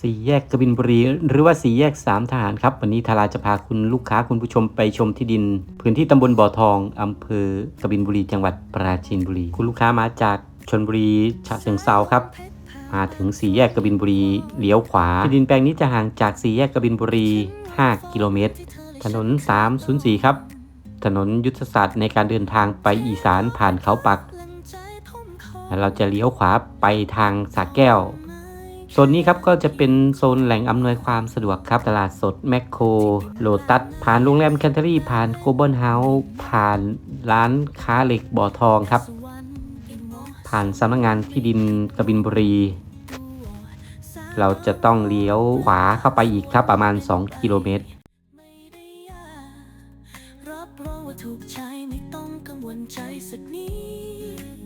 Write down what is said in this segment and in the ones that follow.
สี่แยกกบินบุรีหรือว่าสี่แยกสามทหารครับ วันนี้ทาราจะพาคุณลูกค้าคุณผู้ชมไปชมที่ดิน พื้นที่ตำบลบ่อทองอำเภอกบินบุรีจังหวัดปราจีนบุรี คุณลูกค้ามาจากชนบุรีฉะเชิงเซาครับ มาถึงสี่แยกกบินบุรีเลี้ยวขวาที่ดินแปลงนี้จะห่างจากสี่แยกกบินบุรี 5 กิโลเมตร ถนน 304 ครับ ถนนยุทธศาสตร์ในการเดินทางไปอีสานผ่านเขาปักเราจะเลี้ยวขวาไปทางสาแก้ว โซนนี้ครับก็จะเป็นโซนแหล่งอำนวยความสะดวกครับ ตลาดสดแมคโครโลตัสผ่านโรงแรมแคนเทอรี่ผ่านโกลบอลเฮาส์ผ่านร้านค้าเหล็กบ่อทองครับ ผ่านสำนักงานที่ดินกบินบุรี เราจะต้องเลี้ยวขวาเข้าไปอีกครับประมาณ 2 กิโลเมตรรับรองว่าถูกใจไม่ต้องกังวลใจสักนิด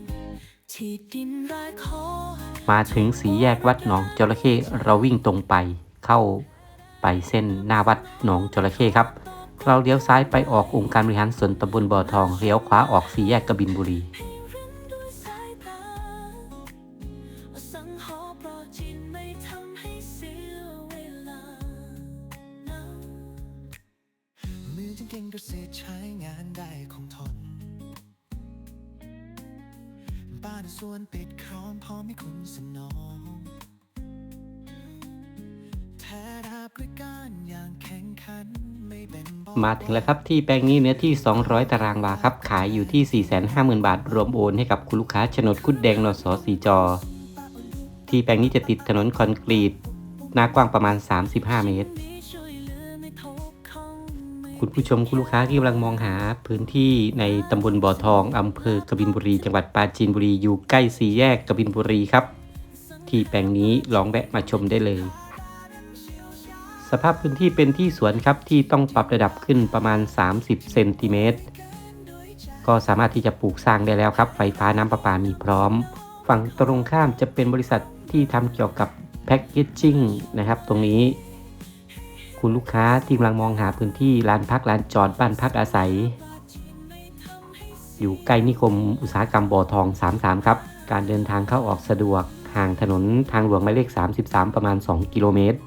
มาถึงสีแยกวัดหนองจระเข้เราวิ่งตรงไปเข้าไปเส้นหน้าวัดหนองจระเข้ครับ เราเลี้ยวซ้ายไปออกองค์การบริหารส่วนตำบลบ่อทองเลี้ยวขวาออกสีแยกกบินบุรีให้รินด้วยสายตาสังหรณ์โปรดจินไม่ทำให้เสียเวลามือจึงเก่งเกษตรใช้งานได้คงทน บ้านสวนปิดครอมพร้อมให้คุณสนองแท้ราบด้วยการอย่างแข่งขันไม่เป็นเบมาถึงแล้วครับที่แปลงนี้เนื้อที่ 200 ตารางวาครับ ขายอยู่ที่ 450,000 บาท รวมโอนให้กับคุณลูกค้าโฉนดคุดแดงนสสีจอ ที่แปลงนี้จะติดถนนคอนกรีต หน้ากว้างประมาณ 35 เมตร คุณผู้ชมคุณลูกค้าที่กำลังมองหาพื้นที่ในตำบลบ่อทองอำเภอกบินบุรี จังหวัดปราจีนบุรีอยู่ใกล้สี่แยกกบินบุรีครับ ที่แปลงนี้ลองแวะมาชมได้เลย สภาพพื้นที่เป็นที่สวนครับที่ต้องปรับระดับขึ้นประมาณ 30เซนติเมตรก็สามารถที่จะปลูกสร้างได้แล้วครับ ไฟฟ้าน้ำประปามีพร้อม ฝั่งตรงข้ามจะเป็นบริษัทที่ทำเกี่ยวกับแพ็กเกจจิ้งนะครับ ตรงนี้ คุณลูกค้าที่กำลังมองหาพื้นที่ร้านพักร้านจอดบ้านพักอาศัย อยู่ใกล้นิคมอุตสาหกรรมบ่อทอง 33 ครับ การเดินทางเข้าออกสะดวกห่างถนนทางหลวงหมายเลข 33 ประมาณ 2 กิโลเมตร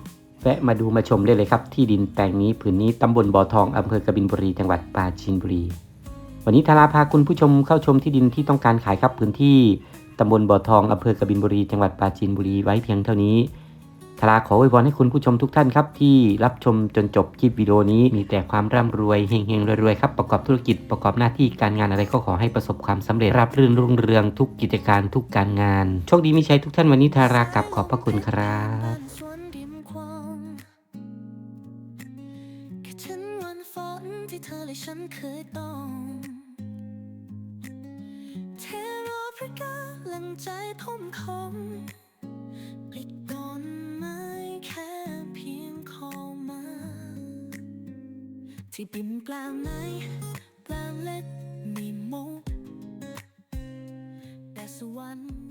แวะมาดูมาชมได้เลยครับ ที่ดินแปลงนี้ผืนนี้ตำบลบ่อทองอำเภอกบินบุรีจังหวัดปราจีนบุรี วันนี้ทาราพาคุณผู้ชมเข้าชมที่ดินที่ต้องการขายครับพื้นที่ตำบลบ่อทองอำเภอกบินบุรีจังหวัดปราจีนบุรีไว้เพียงเท่านี้ ทาราขออวยพรให้คุณผู้ชมทุกท่านครับ ที่รับชมจนจบคลิปวิดีโอนี้มีแต่ความร่ำรวยเฮงๆรวยๆครับประกอบธุรกิจประกอบหน้าที่การงานอะไรก็ขอให้ประสบความสำเร็จราบรื่นรุ่งเรืองทุกกิจการทุกการงานโชคดีมีชัยทุกท่านวันนี้ทารากับขอบพระคุณครับที่เธอและฉันเคยต้องเทรอพระกาลังใจทุ่มคง ที่ดินแปลงไหนแปลงเล็กมีมุกแต่สวรรค์